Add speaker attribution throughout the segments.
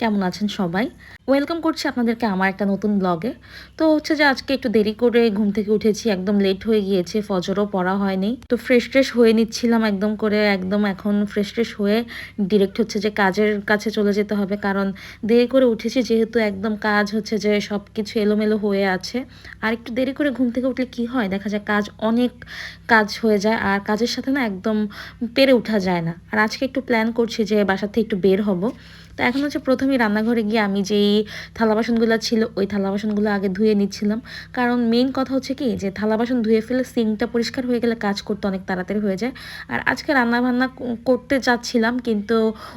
Speaker 1: কেমন আছেন সবাই? ওয়েলকাম করছি আপনাদেরকে আমার একটা নতুন ব্লগে তো হচ্ছে যে আজকে একটু দেরি করে ঘুম থেকে উঠেছি, একদম লেট হয়ে গিয়েছে, ফজরও পড়া হয়নি। তো ফ্রেশ ট্রেশ হয়ে নিচ্ছিলাম একদম করে, একদম এখন ফ্রেশ ট্রেশ হয়ে ডিরেক্ট হচ্ছে যে কাজের কাছে চলে যেতে হবে, কারণ দেরি করে উঠেছি যেহেতু একদম কাজ হচ্ছে যে সব কিছু এলোমেলো হয়ে আছে। আর একটু দেরি করে ঘুম থেকে উঠলে কি হয়? দেখা যায় কাজ অনেক কাজ হয়ে যায়, আর কাজের সাথে না একদম পেরে ওঠা যায় না। আর আজকে একটু প্ল্যান করছি যে বাসা থেকে একটু বের হব। তো এখন হচ্ছে প্রথমেই রান্নাঘরে গিয়ে আমি যেই থালা বাসনগুলো ছিল, ওই থালা বাসনগুলো আগে ধুয়ে নিচ্ছিলাম। কারণ মেইন কথা হচ্ছে কি যে থালা বাসন ধুয়ে ফেলে সিঙ্কটা পরিষ্কার হয়ে গেলে কাজ করতে অনেক তাড়াতাড়ি হয়ে যায়। আর আজকে রান্না বান্না করতে চাচ্ছিলাম কিন্তু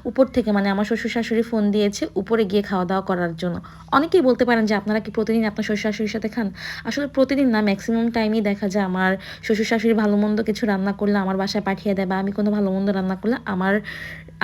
Speaker 1: উপর থেকে মানে আমার শ্বশুর শাশুড়ি ফোন দিয়েছে উপরে গিয়ে খাওয়া দাওয়া করার জন্য। অনেকেই বলতে পারেন যে আপনারা কি প্রতিদিন আপনার শ্বশুর শাশুড়ির সাথে খান? আসলে প্রতিদিন না ম্যাক্সিমাম টাইমই দেখা যায় আমার শ্বশুর শাশুড়ি ভালো মন্দ কিছু রান্না করলে আমার বাসায় পাঠিয়ে দেয় বা আমি কোনো ভালো মন্দ রান্না করলে আমার,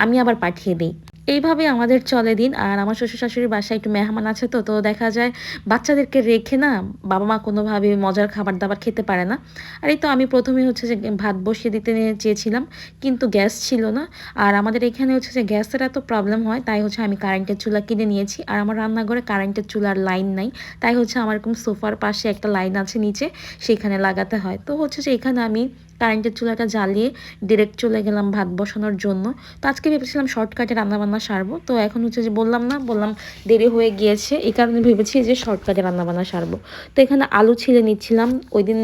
Speaker 1: আমি আবার পাঠিয়ে দিই। এইভাবে আমাদের চলে দিন। আর আমার শ্বশুর শাশুড়ির বাসায় একটু মেহমান আছে তো তো দেখা যায় বাচ্চাদেরকে রেখে না বাবা মা কোনোভাবে মজার খাবার দাবার খেতে পারে না। আর এই তো আমি প্রথমে হচ্ছে যে ভাত বসিয়ে দিতে চেয়েছিলাম, কিন্তু গ্যাস ছিল না। আর আমাদের এখানে হচ্ছে যে গ্যাসের এত প্রবলেম হয়, তাই হচ্ছে আমি কারেন্টের চুলা কিনে নিয়েছি। আর আমার রান্নাঘরে কারেন্টের চুলার লাইন নাই, তাই হচ্ছে আমার এরকম সোফার পাশে একটা লাইন আছে নিচে সেখানে লাগাতে হয়। তো হচ্ছে যে এখানে আমি কারেন্টের চুলাটা জ্বালিয়ে ডিরেক্ট চলে গেলাম ভাত বসানোর জন্য। তো আজকে ভেবেছিলাম শর্টকাটে রান্নাবান্না সারবো। তো এখন হচ্ছে যে বললাম না, বললাম দেরি হয়ে গিয়েছে। এই কারণে ভেবেছি যে শর্টকাটে রান্নাবান্না সারবো। তো এখানে আলু ছিলে নিচ্ছিলাম। ওই দিন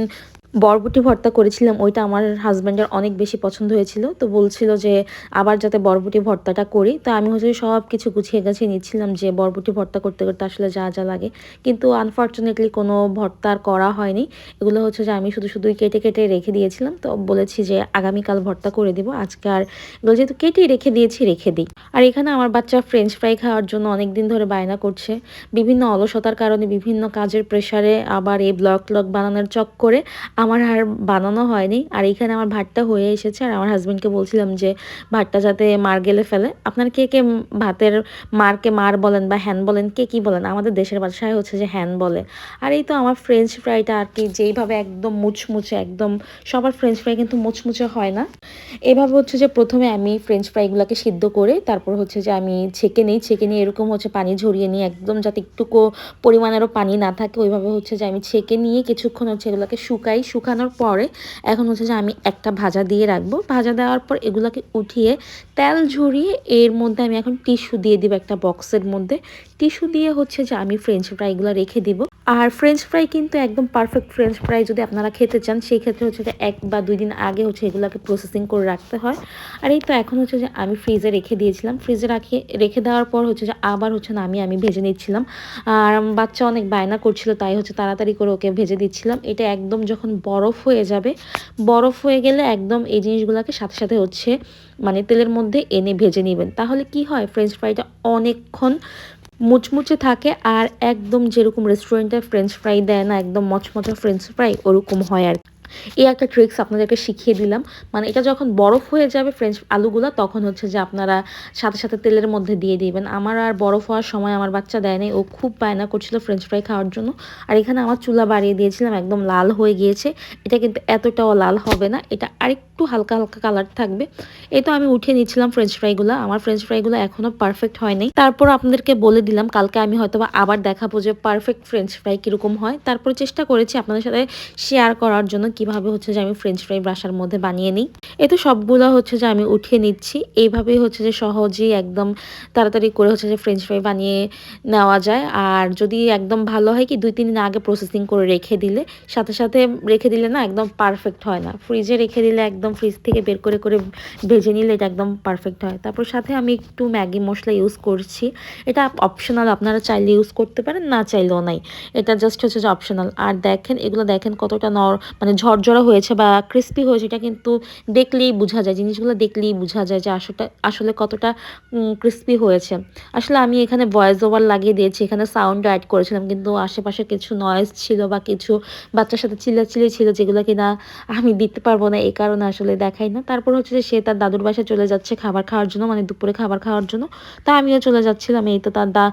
Speaker 1: বরবটি ভর্তা করেছিলাম, ওইটা আমার হাজব্যান্ডের অনেক বেশি পছন্দ হয়েছিল। তো বলছিল যে, আবার যাতে বরবটি ভর্তাটা করি। তো আমি হচ্ছে সব কিছু গুছিয়ে গাছিয়ে নিচ্ছিলাম যে, বরবটি ভর্তা করতে করতে আসলে যা যা লাগে। কিন্তু আনফর্চুনেটলি কোনো ভর্তা আর করা হয়নি। এগুলো হচ্ছে যে, আমি শুধু শুধুই কেটে কেটে রেখে দিয়েছিলাম। তো বলেছি যে, আগামীকাল ভর্তা করে দিব। আজকে আর এগুলো যেহেতু কেটেই রেখে দিয়েছি, রেখে দিই। আর এখানে আমার বাচ্চা ফ্রেঞ্চ ফ্রাই খাওয়ার জন্য অনেক দিন ধরে বায়না করছে। বিভিন্ন অলসতার কারণে বিভিন্ন কাজের প্রেশারে আবার এই ব্লগ ব্লগ বানানোর চক করে আমার আর বানানো হয়নি। আর এখানে আমার ভাতটা হয়ে এসেছে। আর আমার হাজব্যান্ডকে বলছিলাম যে, ভাতটা যাতে মার গেলে ফেলে। আপনার কে কে ভাতের মারকে মার বলেন বা হ্যান বলেন, কে কি বলেন? আমাদের দেশের ভাষায় হচ্ছে যে হ্যান বলে। আর এই তো আমার ফ্রেঞ্চ ফ্রাইটা আর কি যেইভাবে একদম মুচমুচে, একদম সবার ফ্রেঞ্চ ফ্রাই কিন্তু মুচমুচে হয় না। এভাবে হচ্ছে যে প্রথমে আমি ফ্রেঞ্চ ফ্রাইগুলোকে সিদ্ধ করে, তারপর হচ্ছে যে আমি ছেঁকে নিই। ছেঁকে নিয়ে এরকম হচ্ছে পানি ঝরিয়ে নিই, একদম যাতে একটুকু পরিমাণেরও পানি না থাকে। ওইভাবে হচ্ছে যে আমি ছেঁকে নিয়ে কিছুক্ষণ হচ্ছে এগুলোকে শুকাই শুকানোর পরে এখন হচ্ছে যে আমি একটা ভাজা দিয়ে রাখব। ভাজা দেওয়ার পর এগুলোকে উঠিয়ে তেল ঝরিয়ে এর মধ্যে আমি এখন টিস্যু দিয়ে দিব একটা বক্সের মধ্যে। টিস্যু দিয়ে হচ্ছে যে আমি ফ্রেঞ্চ ফ্রাইগুলো রেখে দিব। আর ফ্রেঞ্চ ফ্রাই কিন্তু একদম পারফেক্ট ফ্রেঞ্চ ফ্রাই যদি আপনারা খেতে চান সেই ক্ষেত্রে হচ্ছে যে এক বা দুই দিন আগে হচ্ছে এগুলোকে প্রসেসিং করে রাখতে হয়। আর এই তো এখন হচ্ছে যে আমি ফ্রিজে রেখে দিয়েছিলাম। ফ্রিজে রাখিয়ে রেখে দেওয়ার পর হচ্ছে যে আবার হচ্ছে না আমি আমি ভেজে নিচ্ছিলাম। আর বাচ্চা অনেক বায়না করছিল, তাই হচ্ছে তাড়াতাড়ি করে ওকে ভেজে দিচ্ছিলাম। এটা একদম যখন বরফ হয়ে যাবে। বরফ হয়ে গেলে একদম এই জিনিসগুলোকে সাথে সাথে হচ্ছে মানে তেলের মধ্যে এনে ভেজে নেবেন। তাহলে কি হয়? ফ্রেঞ্চ ফ্রাইটা অনেকক্ষণ মুচমুচে থাকে আর একদম যেরকম রেস্টুরেন্টে ফ্রেঞ্চ ফ্রাই দেয় না, একদম মচমচা ফ্রেঞ্চ ফ্রাই ওরকম হয় আর এই একটা ট্রিক্স আপনাদেরকে শিখিয়ে দিলাম। মানে এটা যখন বরফ হয়ে যাবে ফ্রেঞ্চ আলুগুলো, তখন হচ্ছে যে আপনারা সাথে সাথে তেলের মধ্যে দিয়ে দিবেন। আমার আর বরফ হওয়ার সময় আমার বাচ্চা দেয় নাই, ও খুব বায়না করছিল ফ্রেঞ্চ ফ্রাই খাওয়ার জন্য। আর এখানে আমার চুলা বাড়িয়ে দিয়েছিলাম, একদম লাল হয়ে গিয়েছে। এটা কিন্তু এতটাও লাল হবে না, এটা আরেকটু হালকা হালকা কালার থাকবে। এই তো আমি উঠিয়ে নিচ্ছিলাম ফ্রেঞ্চ ফ্রাইগুলো আমার ফ্রেঞ্চ ফ্রাইগুলো এখনও পারফেক্ট হয়নি তারপর আপনাদেরকে বলে দিলাম, কালকে আমি হয়তো আবার দেখাবো যে পারফেক্ট ফ্রেঞ্চ ফ্রাই কীরকম হয়। তারপর চেষ্টা করেছি আপনাদের সাথে শেয়ার করার জন্য কীভাবে হচ্ছে যে আমি ফ্রেঞ্চ ফ্রাই বাসার মধ্যে বানিয়ে নিই? এ তো সবগুলো হচ্ছে যে আমি উঠিয়ে নিচ্ছি। এইভাবেই হচ্ছে যে সহজেই একদম তাড়াতাড়ি করে হচ্ছে যে ফ্রেঞ্চ ফ্রাই বানিয়ে নেওয়া যায়। আর যদি একদম ভালো হয় কি দুই তিন দিন আগে প্রসেসিং করে রেখে দিলে, সাথে সাথে রেখে দিলে না একদম পারফেক্ট হয় না। ফ্রিজে রেখে দিলে একদম ফ্রিজ থেকে বের করে করে ভেজে নিলে এটা একদম পারফেক্ট হয়। তারপর সাথে আমি একটু ম্যাগি মশলা ইউজ করছি। এটা অপশনাল আপনারা চাইলে ইউজ করতে পারেন, না চাইলেও নাই। এটা জাস্ট হচ্ছে যে অপশনাল আর দেখেন, এগুলো দেখেন কতটা নর মানে ঝরঝরা হয়েছে বা ক্রিস্পি হয়েছে, এটা কিন্তু দেখলেই বোঝা যায়, জিনিসগুলো দেখলেই বোঝা যায় যে আসলে আসলে কতটা ক্রিস্পি হয়েছে। আসলে আমি এখানে ভয়েস ওভার লাগিয়ে দিয়েছি, এখানে সাউন্ড অ্যাড করেছিলাম, কিন্তু আশেপাশে কিছু নয়েজ ছিল বা কিছু বাচ্চার সাথে চিল্লাচিল্লি ছিল যেগুলো কিনা আমি দিতে পারব না, এই কারণে আসলে দেখাই না। তারপর হচ্ছে যে সে তার দাদুর বাসায় চলে যাচ্ছে খাবার খাওয়ার জন্য মানে দুপুরে খাবার খাওয়ার জন্য। তা আমিও চলে যাচ্ছিলাম, এই তো তার দা,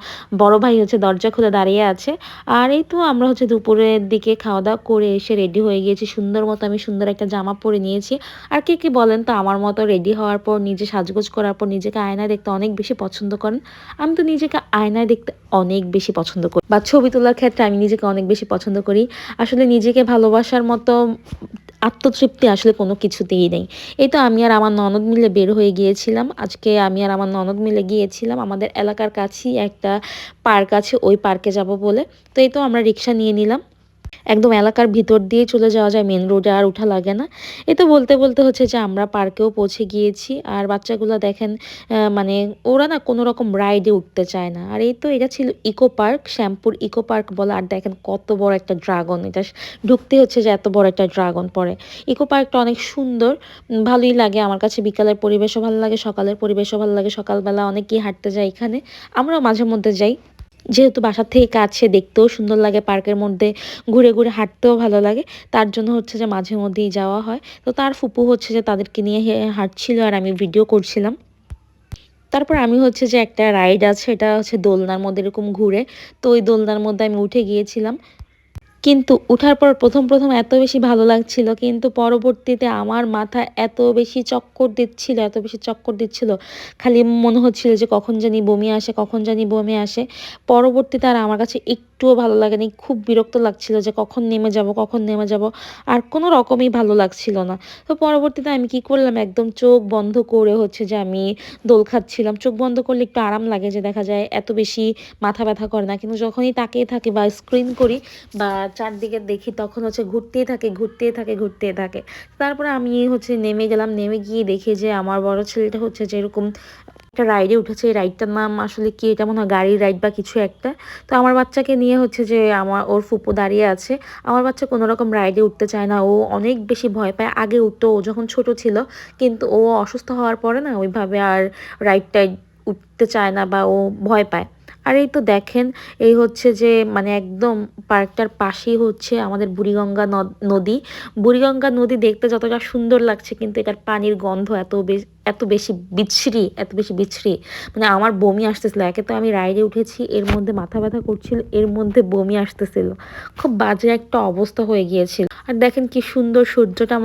Speaker 1: বড় ভাই হচ্ছে দরজা খুলে দাঁড়িয়ে আছে। আর এই তো আমরা হচ্ছে দুপুরের দিকে খাওয়া দাওয়া করে এসে রেডি হয়ে গিয়েছি সুন্দর মতো আমি সুন্দর একটা জামা পরে নিয়েছি। আর কে কে বলেন তো, আমার মতো রেডি হওয়ার পর, নিজে সাজগোজ করার পর, নিজেকে আয়নায় দেখতে অনেক বেশি পছন্দ করেন। আমি তো নিজেকে আয়নায় দেখতে অনেক বেশি পছন্দ করি। বা ছবি তোলার ক্ষেত্রে আমি নিজেকে অনেক বেশি পছন্দ করি। আসলে নিজেকে ভালোবাসার মতো আত্মতৃপ্তি আসলে কোনো কিছুতেই নেই। এই তো আমি আর আমার ননদ মিলে বের হয়ে গিয়েছিলাম। আজকে আমি আর আমার ননদ মিলে গিয়েছিলাম। আমাদের এলাকার কাছেই একটা পার্ক আছে, ওই পার্কে যাব বলে। তো এই তো আমরা রিক্সা নিয়ে নিলাম। একদম এলাকার ভিতর দিয়ে চলে যাওয়া যায় মেন রোডে আর উঠা লাগে না। এ তো বলতে বলতে হচ্ছে যে আমরা পার্কেও পৌঁছে গিয়েছি, আর বাচ্চাগুলো দেখেন মানে ওরা না কোনো রকম রাইডে উঠতে চায় না। আর এই তো এটা ছিল eco park Shyampur eco park বলে, আর দেখেন কত বড় একটা ড্রাগন এটা ঢুকতে হচ্ছে যে এত বড় একটা ড্রাগন পরে। ইকো পার্কটা অনেক সুন্দর ভালোই লাগে আমার কাছে, বিকালের পরিবেশও ভালো লাগে, সকালের পরিবেশও ভালো লাগে, সকালবেলা অনেকেই হাঁটতে যায় এখানে, আমরাও মাঝে মধ্যে যাই। যেহেতু বাসার থেকে কাছে দেখতেও সুন্দর লাগে, পার্কের মধ্যে ঘুরে ঘুরে হাঁটতেও ভালো লাগে, তার জন্য হচ্ছে যে মাঝে মধ্যেই যাওয়া হয়। তো তার ফুপু হচ্ছে যে তাদেরকে নিয়ে হাঁটছিল আর আমি ভিডিও করছিলাম। তারপর আমি হচ্ছে যে একটা রাইড আছে, এটা হচ্ছে দোলনার মধ্যে এরকম ঘুরে। তো ওই দোলনার মধ্যে আমি উঠে গিয়েছিলাম। কিন্তু উঠার পর প্রথম প্রথম এত বেশি ভালো লাগছিল, কিন্তু পরবর্তীতে আমার মাথা এত বেশি চক্কর দিচ্ছিল, এত বেশি চক্কর দিচ্ছিল, খালি মনে হচ্ছিল যে কখন জানি বমি আসে, কখন জানি বমি আসে। পরবর্তীতে আর আমার কাছে একটুও ভালো লাগেনি, খুব বিরক্ত লাগছিল যে কখন নেমে যাব, কখন নেমে যাব, আর কোনো রকমই ভালো লাগছিল না। তো পরবর্তীতে আমি কি করলাম, একদম চোখ বন্ধ করে হচ্ছে যে আমি দোল খাচ্ছিলাম। চোখ বন্ধ করলে একটু আরাম লাগে যে দেখা যায় এত বেশি মাথা ব্যথা করে না, কিন্তু যখনই তাকিয়ে থাকি বা স্ক্রিন করি বা চারদিকে দেখি তখন হচ্ছে ঘুরতেই থাকে ঘুরতেই থাকে ঘুরতেই থাকে। তারপরে আমি হচ্ছে নেমে গেলাম, নেমে গিয়ে দেখি যে আমার বড় ছেলেটা হচ্ছে যে এরকম একটা রাইডে উঠেছে। এই রাইডটার নাম আসলে কি এটা মনে হয় গাড়ির রাইড বা কিছু একটা। তো আমার বাচ্চাকে নিয়ে হচ্ছে যে আমার, ওর ফুপু দাঁড়িয়ে আছে। আমার বাচ্চা কোনো রকম রাইডে উঠতে চায় না। ও অনেক বেশি ভয় পায়। আগে উঠতো, ও যখন ছোট ছিল, কিন্তু ও অসুস্থ হওয়ার পরে না ওইভাবে আর রাইড টাইড উঠতে চায় না বা ও ভয় পায়। আর এই তো দেখেন, এই হচ্ছে যে মানে একদম পার্কটার পাশেই হচ্ছে আমাদের বুড়িগঙ্গা নদী বুড়িগঙ্গা নদী দেখতে যতটা সুন্দর লাগছে, কিন্তু এটার পানির গন্ধ এত বেশি এত বেশি বিচ্ছিরি, এত বেশি বিচ্ছিরি। মানে আমার বমি আসতেছিল, একে তো আমি রাইডে উঠেছি, এর মধ্যে মাথা ব্যথা করছিল, এর মধ্যে বমি আসতেছিল। খুব বাজে একটা অবস্থা হয়ে গিয়েছিল। আর দেখেন কি সুন্দর সূর্যটা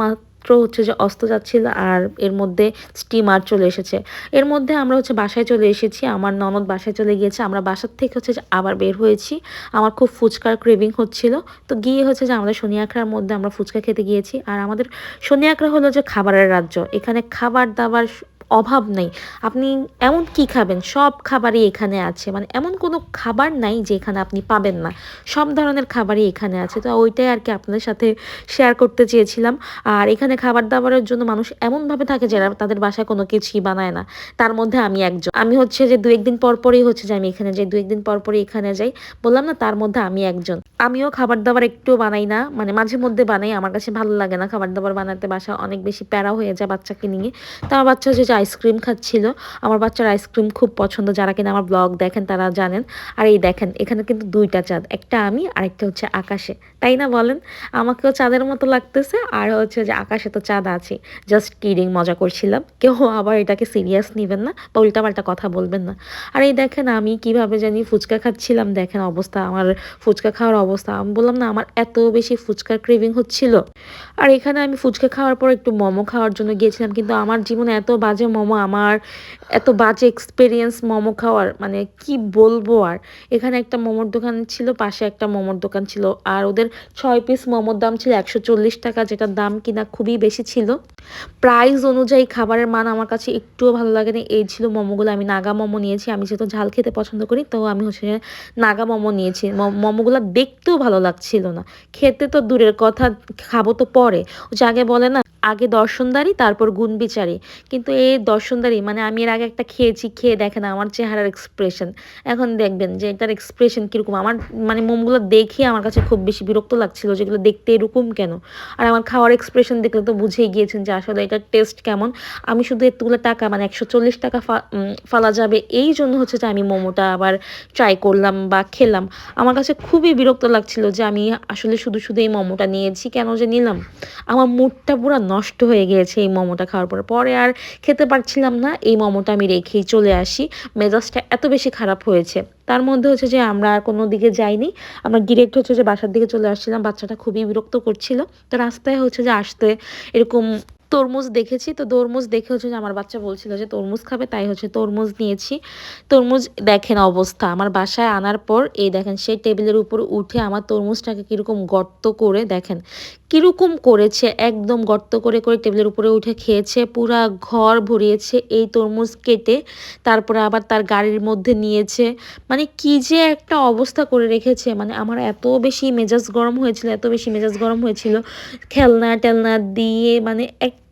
Speaker 1: মাত্র হচ্ছে যে অস্ত যাচ্ছিল আর এর মধ্যে স্টিমার চলে এসেছে। এর মধ্যে আমরা হচ্ছে বাসায় চলে এসেছি, আমার ননদ বাসায় চলে গিয়েছে, আমরা বাসার থেকে হচ্ছে যে আবার বের হয়েছি। আমার খুব ফুচকার ক্রেভিং হচ্ছিল। তো গিয়ে হচ্ছে যে আমাদের শনি আখড়ার মধ্যে আমরা ফুচকা খেতে গিয়েছি। আর আমাদের শনি আখড়া হলো যে খাবারের রাজ্য। এখানে খাবার দাবার অভাব নেই। আপনি এমন কি খাবেন? সব খাবারই এখানে আছে। মানে এমন কোনো খাবার নাই যে এখানে আপনি পাবেন না। সব ধরনের খাবারই এখানে আছে। তো ওইটাই আর কি আপনাদের সাথে শেয়ার করতে চেয়েছিলাম। আর এখানে খাবার দাবারের জন্য মানুষ এমনভাবে থাকে যারা তাদের বাসায় কোনো কিছুই বানায় না। তার মধ্যে আমি একজন। আমি হচ্ছে যে দু একদিন পর পরই হচ্ছে যে আমি এখানে যাই, দু একদিন পরপরই এখানে যাই। বললাম না, তার মধ্যে আমি একজন। আমিও খাবার দাবার একটুও বানাই না। মানে মাঝে মধ্যে বানাই। আমার কাছে ভালো লাগে না খাবার দাবার বানাতে। বাসা অনেক বেশি প্যারা হয়ে যায় বাচ্চাকে নিয়ে। তো বাচ্চা হচ্ছে আইসক্রিম খাচ্ছিল। আমার বাচ্চার আইসক্রিম খুব পছন্দ, যারা কিনা আমার ব্লগ দেখেন তারা জানেন। আর এই দেখেন, এখানে কিন্তু দুইটা চাঁদ, একটা আমি আর একটা হচ্ছে আকাশে। তাই না বলেন? আমাকেও চাঁদের মতো লাগতেছে, আর হচ্ছে যে আকাশে তো চাঁদ আছে। জাস্ট কিডিং মজা করছিলাম। কেউ আবার এটাকে সিরিয়াস নেবেন না বা উল্টাপাল্টা কথা বলবেন না। আর এই দেখেন, আমি কীভাবে জানি ফুচকা খাচ্ছিলাম। দেখেন অবস্থা, আমার ফুচকা খাওয়ার অবস্থা। আমি বললাম, না, আমার এত বেশি ফুচকার ক্রেভিং হচ্ছিল। আর এখানে আমি ফুচকা খাওয়ার পর একটু মোমো খাওয়ার জন্য গিয়েছিলাম, কিন্তু আমার জীবনে এত বাজে মোমো, আমার এত বাজে এক্সপিরিয়েন্স মোমো খাওয়ার মানে কি বলব আর? এখানে একটা মোমোর দোকান ছিল, পাশে একটা মোমোর দোকান ছিল, আর ওদের ছয় পিস মোমোর দাম ছিল একশো চল্লিশ টাকা, যেটার দাম কিনা খুবই বেশি ছিল। প্রাইস অনুযায়ী খাবারের মান আমার কাছে একটুও ভালো লাগে না এই ছিল মোমোগুলো। আমি নাগা মোমো নিয়েছি, আমি যেহেতু ঝাল খেতে পছন্দ করি, তো আমি হচ্ছে নাগা মোমো নিয়েছি। মোমোগুলো দেখতেও ভালো লাগছিল না। খেতে তো দূরের কথা, খাব তো পরে। ও যে আগে বলে না আগে দর্শনদারি তারপর গুণ বিচারি কিন্তু এই দর্শনদারি মানে আমি এর আগে একটা খেয়েছি, খেয়ে দেখেন আমার চেহারার এক্সপ্রেশন এখন দেখবেন যে এটার এক্সপ্রেশন কীরকম। আমার মানে মোমগুলো দেখে আমার কাছে খুব বেশি বিরক্ত লাগছিল যেগুলো দেখতে এরকম কেন? আর আমার খাওয়ার এক্সপ্রেশন দেখলে তো বুঝেই গিয়েছেন যে আসলে এটার টেস্ট কেমন। আমি শুধু এতগুলো টাকা মানে একশো চল্লিশ টাকা ফালা যাবে। এই জন্য হচ্ছে যে আমি মোমোটা আবার ট্রাই করলাম বা খেলাম। আমার কাছে খুবই বিরক্ত লাগছিল যে আমি আসলে শুধু শুধু এই মোমোটা নিয়েছি, কেন যে নিলাম? আমার মুডটা পুরো নষ্ট হয়ে গিয়েছে এই মোমোটা খাওয়ার পরে। পরে আর খেতে পারছিলাম না, এই মোমোটা আমি রেখেই চলে আসি। মেজাজটা এত বেশি খারাপ হয়েছে। তার মধ্যে হচ্ছে যে আমরা আর কোনো দিকে যাইনি। আমরা ডিরেক্ট হচ্ছে যে বাসার দিকে চলে আসছিলাম। বাচ্চাটা খুবই বিরক্ত করছিল। তো রাস্তায় হচ্ছে যে আসতে এরকম তরমুজ দেখেছি, তো তরমুজ দেখে হচ্ছে যে আমার বাচ্চা বলছিল যে তরমুজ খাবে, তাই হচ্ছে তরমুজ নিয়েছি। তরমুজ দেখেন অবস্থা, আমার বাসায় আনার পর এই দেখেন সেই টেবিলের উপর উঠে আমার তরমুজটাকে কীরকম গর্ত করে দেখেন, কীরকম করেছে, একদম গর্ত করে করে টেবিলের উপরে উঠে খেয়েছে, পুরা ঘর ভরিয়েছে, এই তরমুজ কেটে তারপরে আবার তার গাড়ির মধ্যে নিয়েছে। মানে কি যে একটা অবস্থা করে রেখেছে মানে আমার এত বেশি মেজাজ গরম হয়েছিল, এত বেশি মেজাজ গরম হয়েছিল খেলনা টেলনা দিয়ে মানে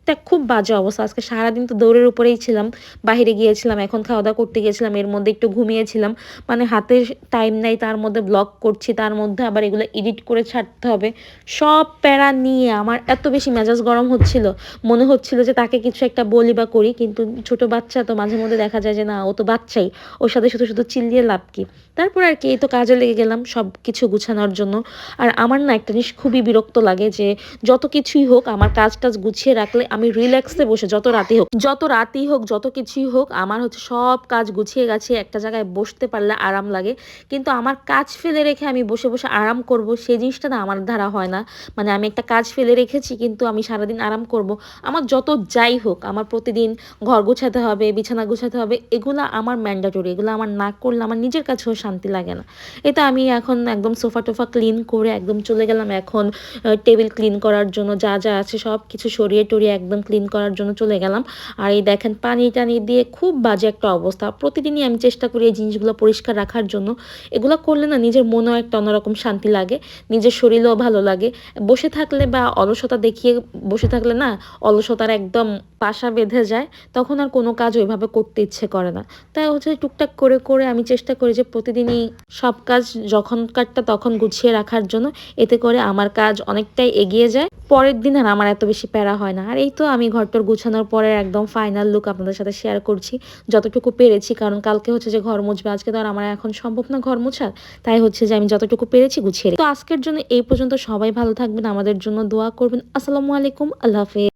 Speaker 1: একটা খুব বাজে অবস্থা। আজকে সারাদিন তো দৌড়ের উপরেই ছিলাম বাইরে গিয়েছিলাম, এখন খাওয়া দাওয়া করতে গিয়েছিলাম, এর মধ্যে একটু ঘুমিয়েছিলাম। মানে হাতে টাইম নাই, তার মধ্যে ব্লগ করছি, তার মধ্যে আবার এগুলো এডিট করে ছাড়তে হবে। সব প্যারা নিয়ে আমার এত বেশি মেজাজ গরম হচ্ছিল। মনে হচ্ছিল যে তাকে কিছু একটা বলি বা করি, কিন্তু ছোট বাচ্চা তো মাঝে মধ্যে দেখা যায় যে না, ও তো বাচ্চাই, ওর সাথে শুধু শুধু চিল্লিয়ে লাভ কি? তারপর আর কি, এই তো কাজে লেগে গেলাম সব কিছু গুছানোর জন্য। আর আমার না একটা জিনিস খুবই বিরক্ত লাগে যে যত কিছুই হোক, আমার কাজ টাজ গুছিয়ে রাখলে আমি রিল্যাক্সে বসে, যত রাতেই হোক, যত রাতেই হোক, যত কিছুই হোক, আমার হচ্ছে সব কাজ গুছিয়ে গেছে, একটা জায়গায় বসতে পারলে আরাম লাগে। কিন্তু আমার কাজ ফেলে রেখে আমি বসে বসে আরাম করব সেই জিনিসটা না আমার দ্বারা হয় না। মানে আমি একটা কাজ ফেলে রেখেছি, কিন্তু আমি সারাদিন আরাম করব। আমার যত যাই হোক, আমার প্রতিদিন ঘর গোছাতে হবে, বিছানা গোছাতে হবে, এগুলো আমার ম্যান্ডাটরি এগুলো আমার না করলে আমার নিজের কাছেও শান্তি লাগে না। এটা আমি এখন একদম সোফা টোফা ক্লিন করে একদম চলে গেলাম। এখন টেবিল ক্লিন করার জন্য যা যা আছে সব কিছু সরিয়ে টরিয়ে একদম ক্লিন করার জন্য চলে গেলাম। আর এই দেখেন, পানি টানি দিয়ে খুব বাজে একটা অবস্থা। প্রতিদিনই আমি চেষ্টা করি এই জিনিসগুলো পরিষ্কার রাখার জন্য। এগুলো করলে না নিজের মনেও একটা অন্যরকম শান্তি লাগে, নিজের শরীরেও ভালো লাগে। বসে থাকলে বা অলসতা দেখিয়ে বসে থাকলে না অলসতার একদম পাশা বেঁধে যায়, তখন আর কোনো কাজ ওইভাবে করতে ইচ্ছে করে না। তাই হচ্ছে টুকটাক করে করে আমি চেষ্টা করি যে প্রতিদিনই সব কাজ যখন যখনকারটা তখন গুছিয়ে রাখার জন্য। এতে করে আমার কাজ অনেকটাই এগিয়ে যায়। পরের দিন আর আমার এত বেশি প্যারা হয় না। আর এই তো আমি ঘরটর গুছানোর পরে একদম ফাইনাল লুক আপনাদের সাথে শেয়ার করছি। যতটুকু পেরেছি, কারণ কালকে হচ্ছে যে ঘর মুছবে, আজকে তো আর আমার এখন সম্ভব না ঘর মোছার। তাই হচ্ছে যে আমি যতটুকু পেরেছি গুছিয়ে তো আজকের জন্য এই পর্যন্ত সবাই ভালো থাকবেন, আমাদের জন্য দোয়া করবেন। আসসালামু আলাইকুম, আল্লাহ হাফেজ।